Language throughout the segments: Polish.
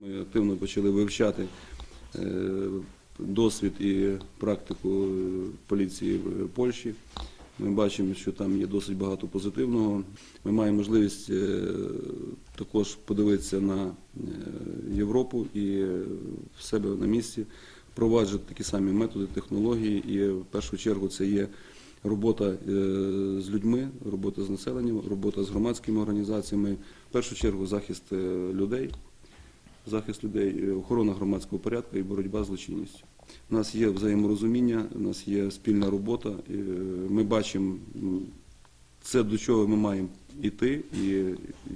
Ми активно почали вивчати е, досвід і практику е, поліції в Польщі. Ми бачимо, що там є досить багато позитивного. Ми маємо можливість е, також подивитися на е, Європу і е, в себе на місці впроваджувати такі самі методи, технології. І в першу чергу це є робота е, з людьми, робота з населенням, робота з громадськими організаціями. В першу чергу захист е, людей захист людей, е, охорона громадського порядку і боротьба з злочинністю. У нас є взаєморозуміння, у нас є спільна робота. е, Ми бачимо це, до чого ми маємо йти і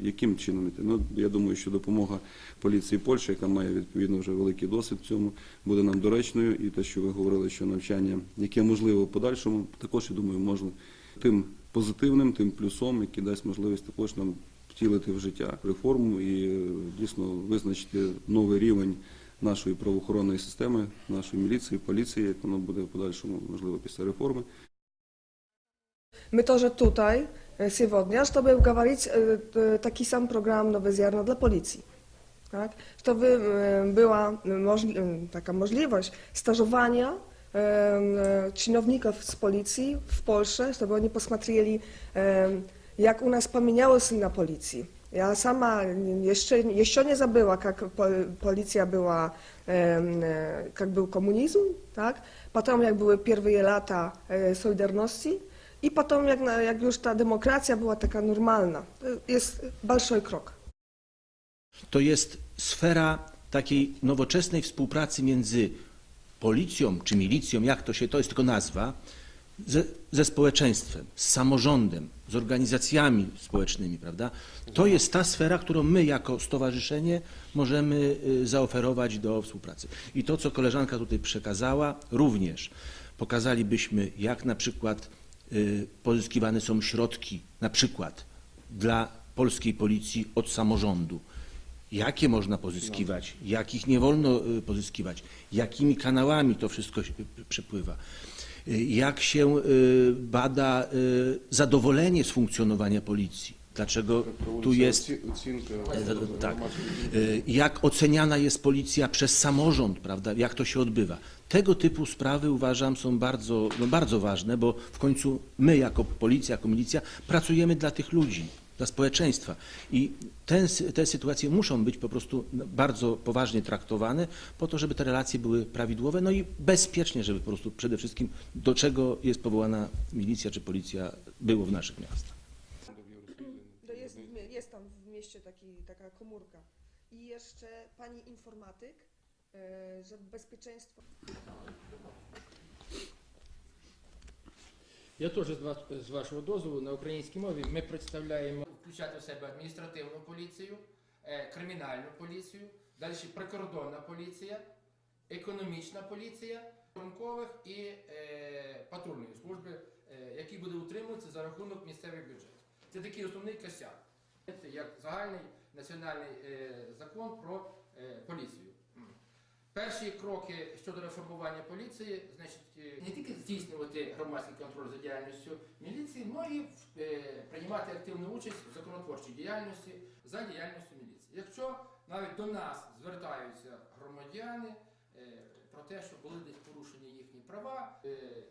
яким чином йти. Ну, я думаю, що допомога поліції Польщі, яка має відповідно вже великий досвід в цьому, буде нам доречною. І те, що ви говорили, що навчання, яке можливо в подальшому, також я думаю, можна тим позитивним, тим плюсом, який дасть можливість також нам втілити в життя реформу і дійсно визначити новий рівень нашої правоохоронної системи, нашої міліції, поліції, як воно буде в подальшому, можливо, після реформи. To, że tutaj e, сегодня, чтобы говорить e, taki sam program Nowe Ziarno dla policji. Tak? Żeby e, była możli- e, taka możliwość stażowania e, e, чиновников z policji w Polsce, żeby e, jak u nas pomieniało na policji. Ja sama jeszcze, jeszcze nie zabyła, jak policja była, e, jak był komunizm, tak? Potem jak były pierwsze lata e, Solidarności i potem jak, jak już ta demokracja była taka normalna. Jest duży krok. To jest sfera takiej nowoczesnej współpracy między policją czy milicją, jak to się, to jest tylko nazwa, ze, ze społeczeństwem, z samorządem, z organizacjami społecznymi, prawda? To jest ta sfera, którą my jako stowarzyszenie możemy y, zaoferować do współpracy. I to, co koleżanka tutaj przekazała, również pokazalibyśmy, jak na przykład y, pozyskiwane są środki, na przykład dla polskiej policji od samorządu. Jakie można pozyskiwać, jakich nie wolno y, pozyskiwać, jakimi kanałami to wszystko przepływa, jak się y, bada y, zadowolenie z funkcjonowania policji. Dlaczego tu jest E, tak. Y, Jak oceniana jest policja przez samorząd, prawda? Jak to się odbywa? Tego typu sprawy uważam są bardzo, no bardzo ważne, bo w końcu my jako policja, jako milicja pracujemy dla tych ludzi, dla społeczeństwa i ten, te sytuacje muszą być po prostu bardzo poważnie traktowane po to, żeby te relacje były prawidłowe, no i bezpiecznie, żeby po prostu przede wszystkim do czego jest powołana milicja czy policja było w naszych miastach. Jest, jest tam w mieście taki, taka komórka. I jeszcze pani informatyk, e, że bezpieczeństwo Я теж з, вашого дозволу на українській мові ми представляємо включати в себе адміністративну поліцію, е, кримінальну поліцію, далі прикордонна поліція, економічна поліція, ранкових і е, патрульної служби, е, які буде утримуватися за рахунок місцевих бюджетів. Це такий основний косяк. Як загальний національний закон про поліцію. Перші кроки щодо реформування поліції, значить, е, не тільки здійснювати громадський контроль за діяльністю міліції, але і е, приймати активну участь в законотворчій діяльності за діяльністю міліції. Якщо навіть до нас звертаються громадяни е, про те, що були десь порушені їхні права,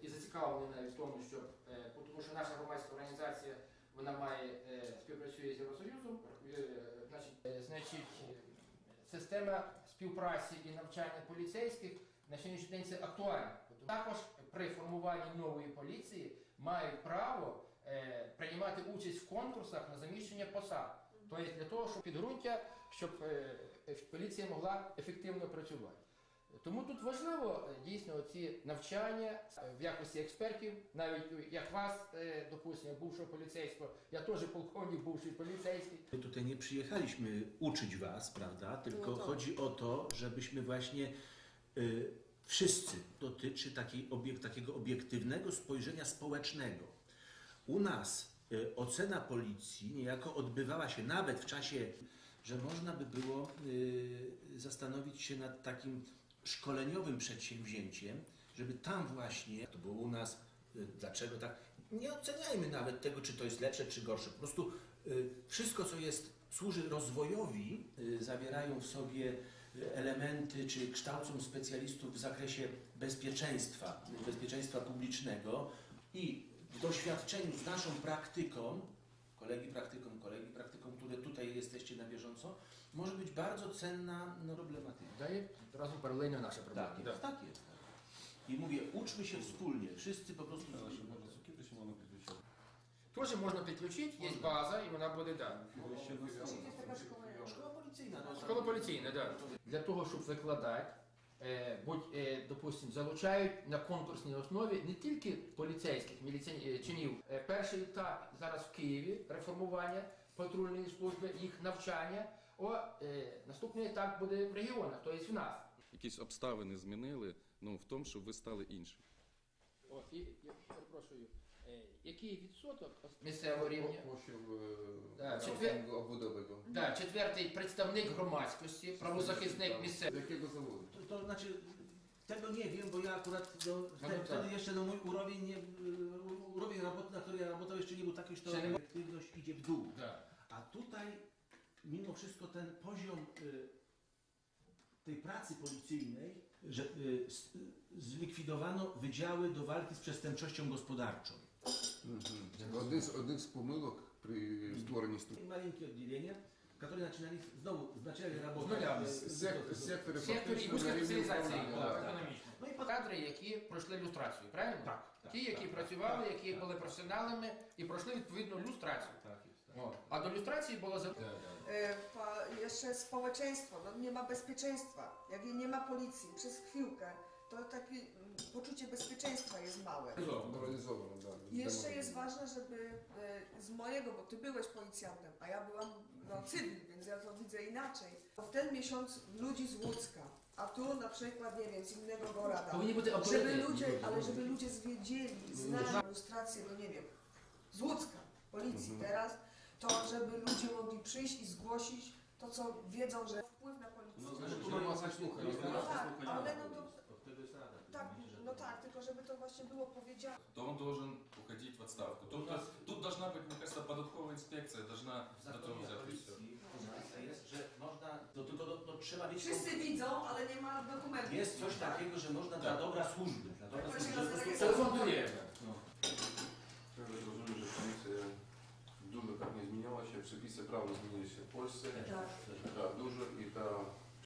і зацікавлені навіть в тому, що тому що наша громадська організація вона має співпрацює з Євросоюзом, значить, значить, система співпраці і навчання поліцейських на сьогоднішній день це актуально. Також при формуванні нової поліції мають право е, приймати участь в конкурсах на заміщення посад. Тобто для того, щоб підґрунтя, щоб е, поліція могла ефективно працювати. Тому тут важливо е, дійсно ці навчання е, в якості експертів, навіть е, як вас, е, допустимо, бувшого поліцейського, я теж полковник бувший поліцейський. My tutaj nie przyjechaliśmy uczyć Was, prawda? Tylko No tak. chodzi o to, żebyśmy właśnie y, wszyscy dotyczy takiej obiek, takiego obiektywnego spojrzenia społecznego. U nas y, ocena policji niejako odbywała się nawet w czasie, że można by było y, zastanowić się nad takim szkoleniowym przedsięwzięciem, żeby tam właśnie, to było u nas, y, dlaczego tak, nie oceniajmy nawet tego, czy to jest lepsze, czy gorsze. Po prostu y, wszystko, co jest, służy rozwojowi, y, zawierają w sobie elementy, czy kształcą specjalistów w zakresie bezpieczeństwa, bezpieczeństwa publicznego i w doświadczeniu z naszą praktyką, kolegi praktyką, kolegi praktyką, które tutaj jesteście na bieżąco, może być bardzo cenna no, problematyka. Daje od razu paralельно nasze problemy. Tak tak jest. I mówię, uczmy się wspólnie, wszyscy po prostu Але щоб можна сукити, що воно підключати. Теж можна підключити, є база, і вона буде да. Policyjna. No, Школа поліційна, да. Для того, щоб викладати, е, будь, е, допустим, залучають на конкурсній основі не тільки поліцейських міліці... е, чинів. Е, перший етап зараз в Києві реформування патрульної служби, їх навчання. О, е, наступний етап буде в регіонах, тобто в нас. якісь обставини змінили ну, в тому, щоб ви стали іншим. О, і, я перепрошую, е, який відсоток місцевого рівня? Kościół Tak, e, czy okręgu obwodowego. Да, четвертий представник громадськості, правозахисник місцевий. Z jakiego zawodu? To, to znaczy, tego nie wiem, bo ja akurat no, No wtedy, to wtedy tak. jeszcze no, mój urobień, nie, y, urobień roboty, na której ja работał, jeszcze nie był taki, że to Czy nie- efektywność idzie w dół. Да. A tutaj mimo wszystko ten poziom y, tej pracy policyjnej, że y, s- y, zlikwidowano wydziały do walki z przestępczością gospodarczą. Один з, один з помилок при створенні структури. Маленькие отделения, которые начинали знову З работать. нуля. Сек- Сектори фактично рівні управління. Так. економічна. Ну і по- Кадри, які пройшли люстрацію, правильно? Так, так, Ті, які так, працювали, так, які так. були професіоналами і пройшли відповідну люстрацію. О. А до люстрації було за E, pa, jeszcze społeczeństwo, no nie ma bezpieczeństwa. Jak nie ma policji przez chwilkę, to takie mm, poczucie bezpieczeństwa jest małe. Jeszcze jest ważne, żeby e, z mojego, bo ty byłeś policjantem, a ja byłam no, cywil, więc ja to widzę inaczej. W ten miesiąc ludzi z Łódzka, a tu na przykład, nie wiem, z innego Gorada, żeby ludzie, ale żeby ludzie zwiedzieli, znali ilustrację, no nie wiem, z Łódzka, policji teraz, to żeby ludzie mogli przyjść i zgłosić to, co wiedzą, że wpływ na policję. No, znaczy, tu mamy masę muchę. No tak, właśnie było powiedziane. то он должен уходить в отставку. Тут, тут должна быть, мне кажется, податковая инспекция должна W до того zakonie взять. policji napisane jest, że można, to tylko no, no, trzeba mieć... Wszyscy widzą, ale nie ma dokumentów. Jest coś takiego, że można dla dobra służby, dla dobra Tak, służby, właśnie że po prostu- телефон довіри. Trzeba zrozumieć, że policja dużo tak nie zmieniała się, przepisy prawa zmienili się w Polsce. Tak. Tak, dużo i ta